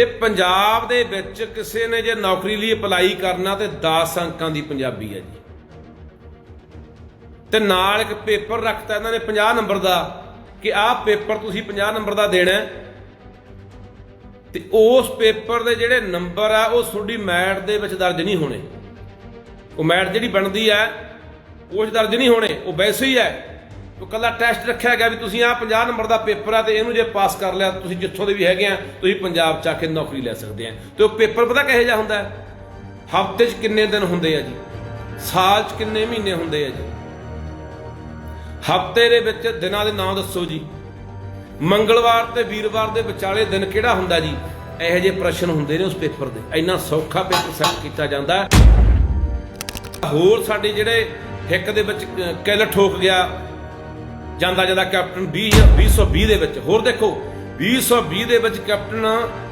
ਤੇ ਪੰਜਾਬ ਦੇ ਵਿੱਚ ਕਿਸੇ ਨੇ ਜੇ ਨੌਕਰੀ ਲਈ ਅਪਲਾਈ ਕਰਨਾ ਤੇ 10 ਅੰਕਾਂ ਦੀ ਪੰਜਾਬੀ ਹੈ ਜੀ। ਤੇ ਨਾਲ ਇੱਕ ਪੇਪਰ ਰੱਖਤਾ ਇਹਨਾਂ ਨੇ 50 ਨੰਬਰ ਦਾ ਕਿ ਆਹ ਪੇਪਰ ਤੁਸੀਂ 50 ਨੰਬਰ ਦਾ ਦੇਣਾ ਹੈ। ਤੇ ਉਸ ਪੇਪਰ ਦੇ ਜਿਹੜੇ ਨੰਬਰ ਆ, ਉਹ ਤੁਹਾਡੀ ਮੈਟ ਦੇ ਵਿੱਚ ਦਰਜ ਨਹੀਂ ਹੋਣੇ। ਉਹ ਮੈਟ ਜਿਹੜੀ ਬਣਦੀ ਹੈ, ਉਹ 'ਚ ਦਰਜ ਨਹੀਂ ਹੋਣੇ, ਉਹ ਵੈਸੇ ਹੀ ਹੈ। ਉਹ ਕੱਲਾ ਟੈਸਟ ਰੱਖਿਆ ਗਿਆ ਵੀ ਤੁਸੀਂ ਆਹ 50 ਨੰਬਰ ਦਾ ਪੇਪਰ ਆ ਤੇ ਇਹਨੂੰ ਜੇ ਪਾਸ ਕਰ ਲਿਆ, ਤੁਸੀਂ ਜਿੱਥੋਂ ਦੇ ਵੀ ਹੈਗੇ ਆ, ਤੁਸੀਂ ਪੰਜਾਬ ਚ ਆ ਕੇ ਨੌਕਰੀ ਲੈ ਸਕਦੇ ਆ। ਤੇ ਉਹ ਪੇਪਰ ਪਤਾ ਕਿਹੋ ਜਿਹਾ ਹੁੰਦਾ? ਹਫ਼ਤੇ 'ਚ ਕਿੰਨੇ ਦਿਨ ਹੁੰਦੇ ਆ ਜੀ? ਸਾਲ 'ਚ ਕਿੰਨੇ ਮਹੀਨੇ ਹੁੰਦੇ ਆ ਜੀ? ਹਫ਼ਤੇ ਦੇ ਵਿੱਚ ਦਿਨਾਂ ਦੇ ਨਾਂ ਦੱਸੋ ਜੀ। ਮੰਗਲਵਾਰ ਤੇ ਵੀਰਵਾਰ ਦੇ ਵਿਚਾਲੇ ਦਿਨ ਕਿਹੜਾ ਹੁੰਦਾ ਜੀ? ਇਹੋ ਜਿਹੇ ਪ੍ਰਸ਼ਨ ਹੁੰਦੇ ਨੇ ਉਸ ਪੇਪਰ ਦੇ। ਇੰਨਾ ਸੌਖਾ ਪੇਪਰ ਸੈੱਟ ਕੀਤਾ ਜਾਂਦਾ। ਹੋਰ ਸਾਡੇ ਜਿਹੜੇ ਹਿੱਕ ਦੇ ਵਿੱਚ ਕ- ਕਿੱਲ ਠੋਕ ਗਿਆ ਜਾਂਦਾ ਜਾਂਦਾ ਕੈਪਟਨ 20 2020 ਦੇ ਵਿੱਚ। ਹੋਰ ਦੇਖੋ 2020 ਦੇ ਵਿੱਚ ਕੈਪਟਨ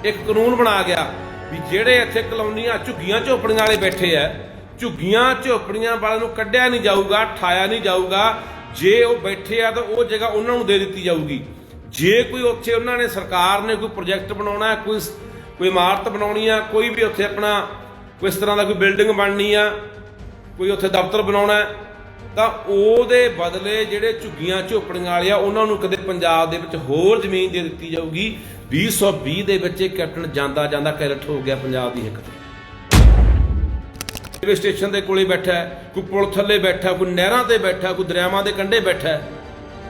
ਇੱਕ ਕਾਨੂੰਨ ਬਣਾ ਗਿਆ ਵੀ ਜਿਹੜੇ ਇੱਥੇ ਕਲੋਨੀਆਂ ਝੁੱਗੀਆਂ ਝੋਪੜੀਆਂ ਵਾਲੇ ਬੈਠੇ ਆ, ਝੁੱਗੀਆਂ ਝੋਪੜੀਆਂ ਵਾਲਿਆਂ ਨੂੰ ਕੱਢਿਆ ਨਹੀਂ ਜਾਊਗਾ, ਠਾਇਆ ਨਹੀਂ ਜਾਊਗਾ। ਜੇ ਉਹ ਬੈਠੇ ਆ ਤਾਂ ਉਹ ਜਗ੍ਹਾ ਉਹਨਾਂ ਨੂੰ ਦੇ ਦਿੱਤੀ ਜਾਊਗੀ। ਜੇ ਕੋਈ ਉੱਥੇ ਉਹਨਾਂ ਨੇ ਸਰਕਾਰ ਨੇ ਕੋਈ ਪ੍ਰੋਜੈਕਟ ਬਣਾਉਣਾ, ਕੋਈ ਕੋਈ ਇਮਾਰਤ ਬਣਾਉਣੀ ਆ, ਕੋਈ ਵੀ ਉੱਥੇ ਆਪਣਾ ਕੋਈ ਇਸ ਤਰ੍ਹਾਂ ਦਾ ਕੋਈ ਬਿਲਡਿੰਗ ਬਣਨੀ ਆ, ਕੋਈ ਉੱਥੇ ਦਫ਼ਤਰ ਬਣਾਉਣਾ ਤਾਂ ਉਹਦੇ ਬਦਲੇ ਜਿਹੜੇ ਝੁੱਗੀਆਂ, ਝੋਪੜੀਆਂ ਵਾਲੇ ਆ, ਉਹਨਾਂ ਨੂੰ ਕਦੇ ਪੰਜਾਬ ਦੇ ਵਿੱਚ ਹੋਰ ਜ਼ਮੀਨ ਦੇ ਦਿੱਤੀ ਜਾਊਗੀ। 2020 ਦੇ ਵਿੱਚ ਕੈਪਟਨ ਜਾਂਦਾ ਜਾਂਦਾ ਕੈਰਟ ਹੋ ਗਿਆ ਪੰਜਾਬ ਦੀ ਹਿੱਕ ਰੇਲਵੇ ਸਟੇਸ਼ਨ ਦੇ ਕੋਲੇ ਬੈਠਾ ਕੋਈ ਪੁਲ ਥੱਲੇ ਬੈਠਾ, ਕੋਈ ਨਹਿਰਾਂ ਤੇ ਬੈਠਾ, ਕੋਈ ਦਰਿਆਵਾਂ ਦੇ ਕੰਢੇ ਬੈਠਾ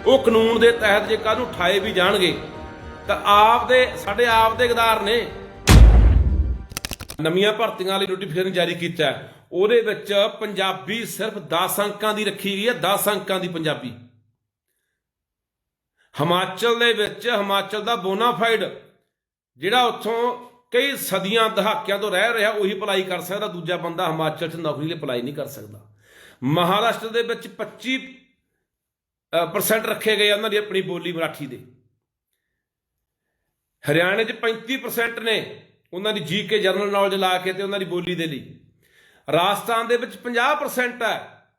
ਉਹ ਕਾਨੂੰਨ ਦੇ ਤਹਿਤ ਜੇ ਕਾਹਨੂੰ ਠਾਏ ਵੀ ਜਾਣਗੇ, ਤਾਂ ਆਪ ਦੇ ਸਾਡੇ ਆਪ ਦੇ ਇਕਦਾਰ ਨੇ। ਨਵੀਆਂ ਭਰਤੀਆਂ ਲਈ ਨੋਟੀਫਿਕੇਸ਼ਨ ਜਾਰੀ ਕੀਤਾ ਉਹਦੇ ਵਿੱਚ ਪੰਜਾਬੀ ਸਿਰਫ 10 ਅੰਕਾਂ ਦੀ ਰੱਖੀ ਗਈ ਹੈ 10 ਅੰਕਾਂ ਦੀ ਪੰਜਾਬੀ। ਹਿਮਾਚਲ ਦੇ ਵਿੱਚ ਹਿਮਾਚਲ ਦਾ ਬੋਨਾਫਾਈਡ ਜਿਹੜਾ ਉੱਥੋਂ ਕਈ ਸਦੀਆਂ ਦਹਾਕਿਆਂ ਤੋਂ ਰਹਿ ਰਿਹਾ, ਉਹੀ ਅਪਲਾਈ ਕਰ ਸਕਦਾ, ਦੂਜਾ ਬੰਦਾ ਹਿਮਾਚਲ 'ਚ ਨੌਕਰੀ ਲਈ ਅਪਲਾਈ ਨਹੀਂ ਕਰ ਸਕਦਾ। ਮਹਾਰਾਸ਼ਟਰ ਦੇ ਵਿੱਚ 25 ਪਰਸੈਂਟ ਰੱਖੇ ਗਏ ਉਹਨਾਂ ਦੀ ਆਪਣੀ ਬੋਲੀ ਮਰਾਠੀ ਦੇ। ਹਰਿਆਣੇ 'ਚ 35% ਨੇ। ਉਹਨਾਂ ਦੀ ਜੀਕੇ ਜਨਰਲ ਨੌਲੇਜ ਲਾ ਕੇ ਤੇ ਉਹਨਾਂ ਦੀ ਬੋਲੀ ਦੇ ਲਈ। ਰਾਜਸਥਾਨ ਦੇ ਵਿੱਚ 50% ਹੈ।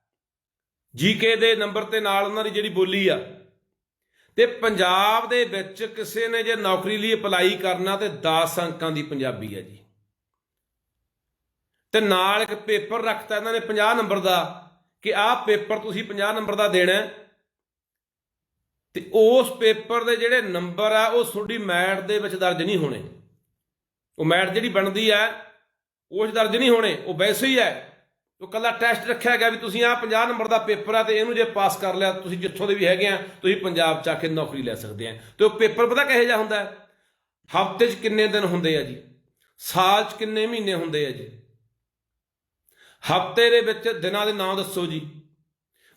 ਜੀਕੇ ਦੇ ਨੰਬਰ ਤੇ ਨਾਲ ਉਹਨਾਂ ਦੀ ਜਿਹੜੀ ਬੋਲੀ ਆ। ਤੇ ਪੰਜਾਬ ਦੇ ਵਿੱਚ ਕਿਸੇ ਨੇ ਜੇ ਨੌਕਰੀ ਲਈ ਅਪਲਾਈ ਕਰਨਾ ਤੇ 10 ਅੰਕਾਂ ਦੀ ਪੰਜਾਬੀ ਹੈ ਜੀ। ਤੇ ਨਾਲ ਇੱਕ ਪੇਪਰ ਰੱਖਤਾ ਇਹਨਾਂ ਨੇ 50 ਨੰਬਰ ਦਾ ਕਿ ਆਹ ਪੇਪਰ ਤੁਸੀਂ 50 ਨੰਬਰ ਦਾ ਦੇਣਾ ਹੈ। ਤੇ ਉਸ ਪੇਪਰ ਦੇ ਜਿਹੜੇ ਨੰਬਰ ਆ ਉਹ ਤੁਹਾਡੀ ਮੈਟ ਦੇ ਵਿੱਚ ਦਰਜ ਨਹੀਂ ਹੋਣੇ। ਉਹ ਮੈਟ ਜਿਹੜੀ ਬਣਦੀ ਹੈ ਉਹ 'ਚ ਦਰਜ ਨਹੀਂ ਹੋਣੇ, ਉਹ ਵੈਸੇ ਹੀ ਹੈ ਉਹ ਕੱਲਾ ਟੈਸਟ ਰੱਖਿਆ ਗਿਆ ਵੀ ਤੁਸੀਂ ਆਹ 50 ਨੰਬਰ ਦਾ ਪੇਪਰ ਆ ਤੇ ਇਹਨੂੰ ਜੇ ਪਾਸ ਕਰ ਲਿਆ, ਤੁਸੀਂ ਜਿੱਥੋਂ ਦੇ ਵੀ ਹੈਗੇ ਆ, ਤੁਸੀਂ ਪੰਜਾਬ ਚ ਆ ਕੇ ਨੌਕਰੀ ਲੈ ਸਕਦੇ ਆ। ਤੇ ਉਹ ਪੇਪਰ ਪਤਾ ਕਿਹੋ ਜਿਹਾ ਹੁੰਦਾ? ਹੈ ਹਫ਼ਤੇ 'ਚ ਕਿੰਨੇ ਦਿਨ ਹੁੰਦੇ ਆ ਜੀ? ਸਾਲ 'ਚ ਕਿੰਨੇ ਮਹੀਨੇ ਹੁੰਦੇ ਆ ਜੀ? ਹਫ਼ਤੇ ਦੇ ਵਿੱਚ ਦਿਨਾਂ ਦੇ ਨਾਂ ਦੱਸੋ ਜੀ।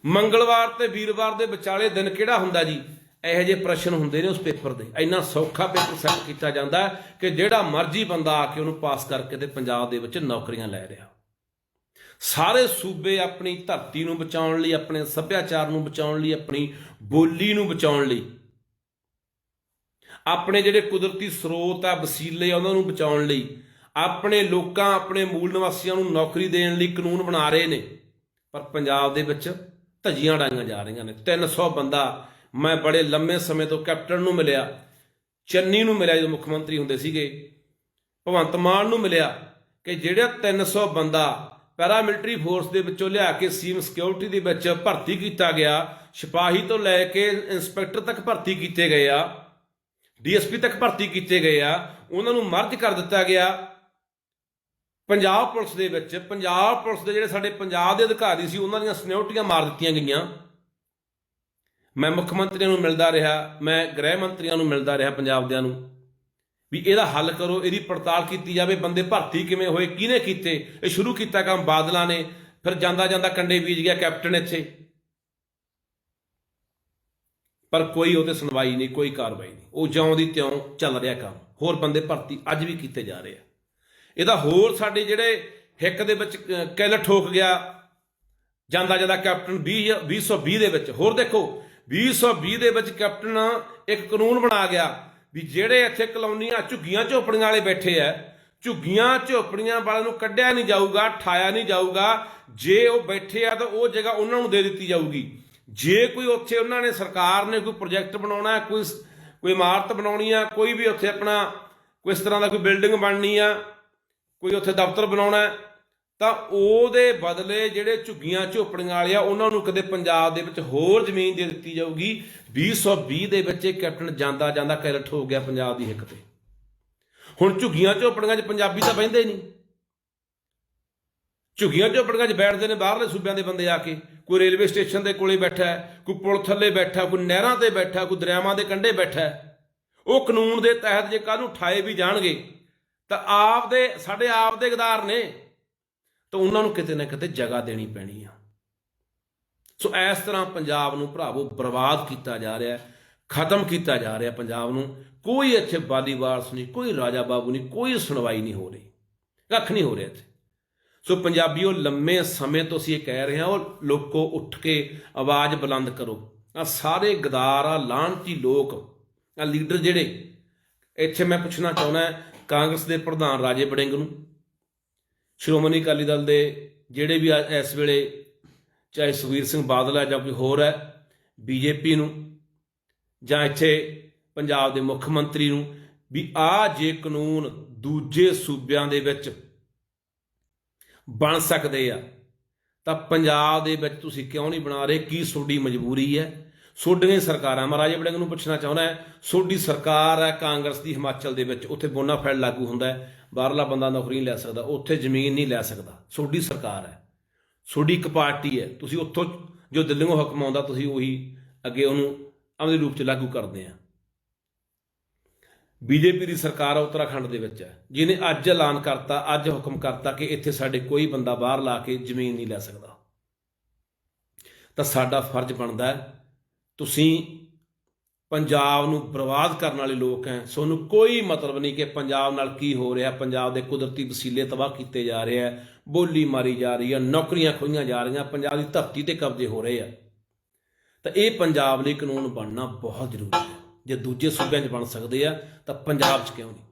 ਮੰਗਲਵਾਰ ਤੇ ਵੀਰਵਾਰ ਦੇ ਵਿਚਾਲੇ ਦਿਨ ਕਿਹੜਾ ਹੁੰਦਾ ਜੀ? ਇਹੋ ਜਿਹੇ ਪ੍ਰਸ਼ਨ ਹੁੰਦੇ ਨੇ ਉਸ ਪੇਪਰ ਦੇ। ਇੰਨਾ ਸੌਖਾ ਪੇਪਰ ਸੈੱਟ ਕੀਤਾ ਜਾਂਦਾ ਕਿ ਜਿਹੜਾ ਮਰਜ਼ੀ ਬੰਦਾ ਆ ਕੇ ਉਹਨੂੰ ਪਾਸ ਕਰਕੇ ਤੇ ਪੰਜਾਬ ਦੇ ਵਿੱਚ ਨੌਕਰੀਆਂ ਲੈ ਰਿਹਾ। ਸਾਰੇ ਸੂਬੇ ਆਪਣੀ ਧਰਤੀ ਨੂੰ ਬਚਾਉਣ ਲਈ, ਆਪਣੇ ਸੱਭਿਆਚਾਰ ਨੂੰ ਬਚਾਉਣ ਲਈ, ਆਪਣੀ ਬੋਲੀ ਨੂੰ ਬਚਾਉਣ ਲਈ, ਆਪਣੇ ਜਿਹੜੇ ਕੁਦਰਤੀ ਸਰੋਤ ਆ, ਵਸੀਲੇ ਆ, ਉਹਨਾਂ ਨੂੰ ਬਚਾਉਣ ਲਈ, ਆਪਣੇ ਲੋਕਾਂ, ਆਪਣੇ ਮੂਲ ਨਿਵਾਸੀਆਂ ਨੂੰ ਨੌਕਰੀ ਦੇਣ ਲਈ ਕਾਨੂੰਨ ਬਣਾ ਰਹੇ ਨੇ, ਪਰ ਪੰਜਾਬ ਦੇ ਵਿੱਚ ਧੱਜੀਆਂ ਡਾਈਆਂ ਜਾ ਰਹੀਆਂ ਨੇ। 300 ਬੰਦਾ ਮੈਂ ਬੜੇ ਲੰਮੇ ਸਮੇਂ ਤੋਂ ਕੈਪਟਨ ਨੂੰ ਮਿਲਿਆ, ਚੰਨੀ ਨੂੰ ਮਿਲਿਆ ਜਦੋਂ ਮੁੱਖ ਮੰਤਰੀ ਹੁੰਦੇ ਸੀਗੇ, ਭਗਵੰਤ ਮਾਨ ਨੂੰ ਮਿਲਿਆ ਕਿ ਜਿਹੜਾ 300 ਬੰਦਾ ਪੈਰਾਮਿਲਟਰੀ ਫੋਰਸ ਦੇ ਵਿੱਚੋਂ ਲਿਆ ਕੇ ਸੀਮ ਸਿਕਿਉਰਿਟੀ ਦੇ ਵਿੱਚ ਭਰਤੀ ਕੀਤਾ ਗਿਆ, ਸਿਪਾਹੀ ਤੋਂ ਲੈ ਕੇ ਇੰਸਪੈਕਟਰ ਤੱਕ ਭਰਤੀ ਕੀਤੇ ਗਏ ਆ, ਡੀਐਸਪੀ ਤੱਕ ਭਰਤੀ ਕੀਤੇ ਗਏ ਆ, ਉਹਨਾਂ ਨੂੰ ਮਰਜ ਕਰ ਦਿੱਤਾ ਗਿਆ। ਪੰਜਾਬ ਪੁਲਿਸ ਦੇ ਵਿੱਚ, ਪੰਜਾਬ ਪੁਲਿਸ ਦੇ ਜਿਹੜੇ ਸਾਡੇ ਪੰਜਾਬ ਦੇ ਅਧਿਕਾਰੀ ਸੀ, ਉਹਨਾਂ ਦੀਆਂ ਸਿਕਿਉਰਟੀਆਂ ਮਾਰ ਦਿੱਤੀਆਂ ਗਈਆਂ। ਮੈਂ ਮੁੱਖ ਮੰਤਰੀਆਂ ਨੂੰ ਮਿਲਦਾ ਰਿਹਾ, ਮੈਂ ਗ੍ਰਹਿ ਮੰਤਰੀਆਂ ਨੂੰ ਮਿਲਦਾ ਰਿਹਾ ਪੰਜਾਬ ਦਿਆਂ ਨੂੰ। ਵੀ ਇਹਦਾ ਹੱਲ ਕਰੋ, ਇਹਦੀ ਪੜਤਾਲ ਕੀਤੀ ਜਾਵੇ, ਬੰਦੇ ਭਰਤੀ ਕਿਵੇਂ ਹੋਏ, ਕਿਹਨੇ ਕੀਤੇ, ਇਹ ਸ਼ੁਰੂ ਕੀਤਾ ਕੰਮ ਬਾਦਲਾਂ ਨੇ, ਫਿਰ ਜਾਂਦਾ ਜਾਂਦਾ ਕੰਡੇ ਬੀਜ ਗਿਆ ਕੈਪਟਨ ਇੱਥੇ। ਪਰ ਕੋਈ ਉਹਤੇ ਸੁਣਵਾਈ ਨਹੀਂ, ਕੋਈ ਕਾਰਵਾਈ ਨਹੀਂ। ਉਹ ਜਿਉਂ ਦੀ ਤਿਉਂ ਚੱਲ ਰਿਹਾ ਕੰਮ। ਹੋਰ ਬੰਦੇ ਭਰਤੀ ਅੱਜ ਵੀ ਕੀਤੇ ਜਾ ਰਹੇ ਆ। ਇਹਦਾ ਹੋਰ ਸਾਡੇ ਜਿਹੜੇ ਹਿੱਕ ਦੇ ਵਿੱਚ ਕ- ਠੋਕ ਗਿਆ, ਜਾਂਦਾ ਜਾਂਦਾ ਕੈਪਟਨ 20 2020 ਦੇ ਵਿੱਚ। ਹੋਰ ਦੇਖੋ 2020 ਦੇ ਵਿੱਚ ਕੈਪਟਨ ਇੱਕ ਕਾਨੂੰਨ ਬਣਾ ਗਿਆ ਵੀ ਜਿਹੜੇ ਇੱਥੇ ਕਲੋਨੀਆਂ ਝੁੱਗੀਆਂ ਝੋਪੜੀਆਂ ਵਾਲੇ ਬੈਠੇ ਆ, ਝੁੱਗੀਆਂ ਝੋਪੜੀਆਂ ਵਾਲਿਆਂ ਨੂੰ ਕੱਢਿਆ ਨਹੀਂ ਜਾਊਗਾ, ਠਾਇਆ ਨਹੀਂ ਜਾਊਗਾ। ਜੇ ਉਹ ਬੈਠੇ ਆ ਤਾਂ ਉਹ ਜਗ੍ਹਾ ਉਹਨਾਂ ਨੂੰ ਦੇ ਦਿੱਤੀ ਜਾਊਗੀ। ਜੇ ਕੋਈ ਉੱਥੇ ਉਹਨਾਂ ਨੇ ਸਰਕਾਰ ਨੇ ਕੋਈ ਪ੍ਰੋਜੈਕਟ ਬਣਾਉਣਾ ਕੋਈ ਕੋਈ ਇਮਾਰਤ ਬਣਾਉਣੀ ਆ, ਕੋਈ ਵੀ ਉੱਥੇ ਆਪਣਾ, ਕੋਈ ਇਸ ਤਰ੍ਹਾਂ ਦਾ ਕੋਈ ਬਿਲਡਿੰਗ ਬਣਨੀ ਆ, ਕੋਈ ਉੱਥੇ ਦਫ਼ਤਰ ਬਣਾਉਣਾ ਤਾਂ ਉਹਦੇ ਬਦਲੇ ਜਿਹੜੇ ਝੁੱਗੀਆਂ ਝੋਪੜੀਆਂ ਵਾਲੇ ਆ, ਉਹਨਾਂ ਨੂੰ ਕਦੇ ਪੰਜਾਬ ਦੇ ਵਿੱਚ ਹੋਰ ਜ਼ਮੀਨ ਦੇ ਦਿੱਤੀ ਜਾਊਗੀ। 2020 ਦੇ ਵਿੱਚ ਇਹ ਕੈਪਟਨ ਜਾਂਦਾ ਜਾਂਦਾ ਕੈਲਟ ਹੋ ਗਿਆ ਪੰਜਾਬ ਦੀ ਹਿੱਕ ਤੇ। ਹੁਣ ਝੁੱਗੀਆਂ ਝੋਪੜੀਆਂ 'ਚ ਪੰਜਾਬੀ ਤਾਂ ਬਹਿੰਦੇ ਨਹੀਂ। ਝੁੱਗੀਆਂ ਝੋਪੜੀਆਂ 'ਚ ਬੈਠਦੇ ਨੇ ਬਾਹਰਲੇ ਸੂਬਿਆਂ ਦੇ ਬੰਦੇ ਆ ਕੇ। ਕੋਈ ਰੇਲਵੇ ਸਟੇਸ਼ਨ ਦੇ ਕੋਲੇ ਬੈਠਾ ਹੈ, ਕੋਈ ਪੁਲ ਥੱਲੇ ਬੈਠਾ ਕੋਈ ਨਹਿਰਾਂ ਤੇ ਬੈਠਾ ਕੋਈ ਦਰਿਆਵਾਂ ਦੇ ਕੰਢੇ ਬੈਠਾ ਉਹ ਕਾਨੂੰਨ ਦੇ ਤਹਿਤ ਜੇ ਕੱਲ ਨੂੰ ਠਾਏ ਵੀ ਜਾਣਗੇ, ਤਾਂ ਆਪ ਦੇ ਸਾਡੇ ਆਪ ਦੇ ਗਦਾਰ ਨੇ। ਤਾਂ ਉਹਨਾਂ ਨੂੰ ਕਿਤੇ ਨਾ ਕਿਤੇ ਜਗ੍ਹਾ ਦੇਣੀ ਪੈਣੀ ਆ। ਸੋ ਇਸ ਤਰ੍ਹਾਂ ਪੰਜਾਬ ਨੂੰ ਭਰਾਵੋ ਬਰਬਾਦ ਕੀਤਾ ਜਾ ਰਿਹਾ ਹੈ, ਖਤਮ ਕੀਤਾ ਜਾ ਰਿਹਾ ਪੰਜਾਬ ਨੂੰ। ਕੋਈ ਇੱਥੇ ਬਾਦੀ ਵਾਰਸ ਨਹੀਂ, ਕੋਈ ਰਾਜਾ ਬਾਬੂ ਨਹੀਂ, ਕੋਈ ਸੁਣਵਾਈ ਨਹੀਂ ਹੋ ਰਹੀ। ਕੱਖ ਨਹੀਂ ਹੋ ਰਿਹਾ ਇੱਥੇ। ਸੋ ਪੰਜਾਬੀਓ, ਲੰਮੇ ਸਮੇਂ ਤੋਂ ਅਸੀਂ ਇਹ ਕਹਿ ਰਹੇ ਹਾਂ, ਉਹ ਲੋਕੋ ਉੱਠ ਕੇ ਆਵਾਜ਼ ਬੁਲੰਦ ਕਰੋ। ਆ ਸਾਰੇ ਗਦਾਰ ਆ ਲਾਹਨਤੀ ਲੋਕ ਆ ਲੀਡਰ ਜਿਹੜੇ, ਇੱਥੇ ਮੈਂ ਪੁੱਛਣਾ ਚਾਹੁੰਦਾ ਕਾਂਗਰਸ ਦੇ ਪ੍ਰਧਾਨ ਰਾਜੇ ਬੜਿੰਗ ਨੂੰ। ਸ਼੍ਰੋਮਣੀ ਅਕਾਲੀ ਦਲ ਦੇ ਜਿਹੜੇ ਵੀ ਆ- ਇਸ ਵੇਲੇ ਚਾਹੇ ਸੁਖਬੀਰ ਸਿੰਘ ਬਾਦਲ ਹੈ ਜਾਂ ਕੋਈ ਹੋਰ ਹੈ ਬੀਜੇਪੀ ਨੂੰ ਜਾਂ ਇੱਥੇ ਪੰਜਾਬ ਦੇ ਮੁੱਖ ਮੰਤਰੀ ਨੂੰ ਵੀ ਆ ਜੇ ਕਾਨੂੰਨ ਦੂਜੇ ਸੂਬਿਆਂ ਦੇ ਵਿੱਚ ਬਣ ਸਕਦੇ ਆ, ਤਾਂ ਪੰਜਾਬ ਦੇ ਵਿੱਚ ਤੁਸੀਂ ਕਿਉਂ ਨਹੀਂ ਬਣਾ ਰਹੇ? ਕੀ ਤੁਹਾਡੀ ਮਜਬੂਰੀ ਹੈ? ਤੁਹਾਡੀਆਂ ਸਰਕਾਰਾਂ ਮੈਂ ਰਾਜੇ ਵੜਿੰਗ ਨੂੰ ਪੁੱਛਣਾ ਚਾਹੁੰਦਾ ਹੈ, ਤੁਹਾਡੀ ਸਰਕਾਰ ਹੈ ਕਾਂਗਰਸ ਦੀ ਹਿਮਾਚਲ ਦੇ ਵਿੱਚ, ਉੱਥੇ ਬੋਨਾਫਾਈਡ ਲਾਗੂ ਹੁੰਦਾ ਹੈ। ਬਾਹਰਲਾ ਬੰਦਾ ਨੌਕਰੀ ਨਹੀਂ ਲੈ ਸਕਦਾ, ਉੱਥੇ ਜ਼ਮੀਨ ਨਹੀਂ ਲੈ ਸਕਦਾ। ਤੁਹਾਡੀ ਸਰਕਾਰ ਹੈ। ਤੁਹਾਡੀ ਇੱਕ ਪਾਰਟੀ ਹੈ। ਤੁਸੀਂ ਉੱਥੋਂ ਜੋ ਦਿੱਲੀੋਂ ਹੁਕਮ ਆਉਂਦਾ, ਤੁਸੀਂ ਉਹੀ ਅੱਗੇ ਉਹਨੂੰ ਅਮਲੀ ਰੂਪ ਚ ਲਾਗੂ ਕਰਦੇ ਆ। ਬੀਜੇਪੀ ਦੀ ਸਰਕਾਰ ਉੱਤਰਾਖੰਡ ਦੇ ਵਿੱਚ ਹੈ। ਜਿਹਨੇ ਅੱਜ ਐਲਾਨ ਕਰਤਾ, ਅੱਜ ਹੁਕਮ ਕਰਤਾ ਕਿ ਇੱਥੇ ਸਾਡੇ ਕੋਈ ਬੰਦਾ ਬਾਹਰ ਲਾ ਕੇ ਜ਼ਮੀਨ ਨਹੀਂ ਲੈ ਸਕਦਾ। ਤਾਂ ਸਾਡਾ ਫਰਜ਼ ਬਣਦਾ ਹੈ, ਤੁਸੀਂ ਪੰਜਾਬ ਨੂੰ ਬਰਬਾਦ ਕਰਨ ਵਾਲੇ ਲੋਕ ਹੈ। ਸੋਨੂੰ ਕੋਈ ਮਤਲਬ ਨਹੀਂ ਕਿ ਪੰਜਾਬ ਨਾਲ ਕੀ ਹੋ ਰਿਹਾ, ਪੰਜਾਬ ਦੇ ਕੁਦਰਤੀ ਵਸੀਲੇ ਤਬਾਹ ਕੀਤੇ ਜਾ ਰਹੇ ਆ ਬੋਲੀ ਮਾਰੀ ਜਾ ਰਹੀ ਆ ਨੌਕਰੀਆਂ ਖੋਈਆਂ ਜਾ ਰਹੀਆਂ, ਪੰਜਾਬ ਦੀ ਧਰਤੀ ਤੇ ਕਬਜ਼ੇ ਹੋ ਰਹੇ ਆ। ਤਾਂ ਇਹ ਪੰਜਾਬ ਲਈ ਕਾਨੂੰਨ ਬਣਨਾ ਬਹੁਤ ਜ਼ਰੂਰੀ ਹੈ। ਜੇ ਦੂਜੇ ਸੂਬਿਆਂ 'ਚ ਬਣ ਸਕਦੇ ਆ, ਤਾਂ ਪੰਜਾਬ 'ਚ ਕਿਉਂ ਨਹੀਂ?